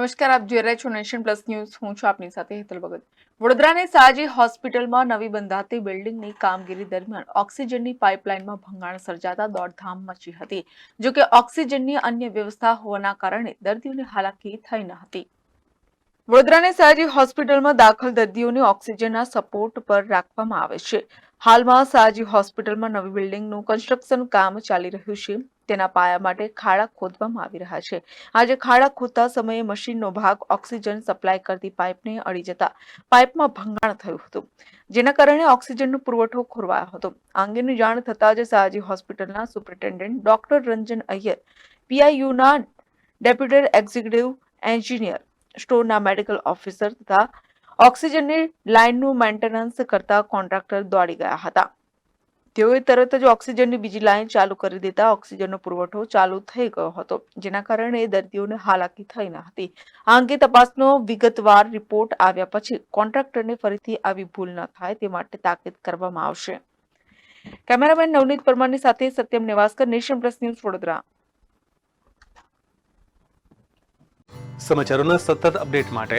નમસ્કાર, આપ જોઈ રહ્યા છો નેશન પ્લસ ન્યૂઝ. હું છું આપની સાથે હેતલ ભગત. વડોદરાની સાજી હોસ્પિટલમાં નવી બંધાતી બિલ્ડિંગની કામગીરી દરમિયાન ઓક્સિજનની પાઇપલાઇનમાં ભંગાણ સર્જાતા દોડધામ મચી હતી. જો કે ઓક્સિજનની અન્ય વ્યવસ્થા હોવાના કારણે દર્દીઓની હાલાકી થઈ ન હતી. વડોદરાની સાજી હોસ્પિટલમાં દાખલ દર્દીઓને ઓક્સિજનના સપોર્ટ પર રાખવામાં આવે છે. હાલમાં સાજી હોસ્પિટલમાં નવી બિલ્ડિંગનું કન્સ્ટ્રક્શન કામ ચાલી રહ્યું છે. તેના પાયા માટે ખાડા ખોદવામાં આવી રહ્યા છે. આજે ખાડા ખોદતા સમયે મશીનનો ભાગ ઓક્સિજન સપ્લાય કરતી પાઇપને અડી જતા પાઇપમાં ભંગાણ થયું હતું, જેના કારણે ઓક્સિજનનો પુરવઠો ખોરવાયો હતો. આ અંગેની જાણ થતાં જ સાહજી હોસ્પિટલના સુપ્રિન્ટેન્ડન્ટ ડોક્ટર રંજન અય્યર પીઆઈયુના ડેપ્યુટી એક્ઝિક્યુટિવ એન્જિનિયર, સ્ટોરના મેડિકલ ઓફિસર તથા ઓક્સિજનની લાઇનનું મેન્ટેનન્સ કરતા કોન્ટ્રાક્ટર દોડી ગયા હતા. તેઓએ તરત જ ઓક્સિજનની બીજી લાઇન ચાલુ કરી દેતા ઓક્સિજનનો પુરવઠો ચાલુ થઈ ગયો હતો, જેના કારણે દર્દીઓને હાલાકી થઈ ન હતી. આ અંગે તપાસનો વિગતવાર રિપોર્ટ આવ્યા પછી કોન્ટ્રાક્ટરને ફરીથી આવી ભૂલ ન થાય તે માટે તાકીદ કરવામાં આવશે. કેમેરામેન નવનીત પરમારની સાથે Satyam Newaskar, nation plus news Vadodara. સમાચારોના સતત અપડેટ માટે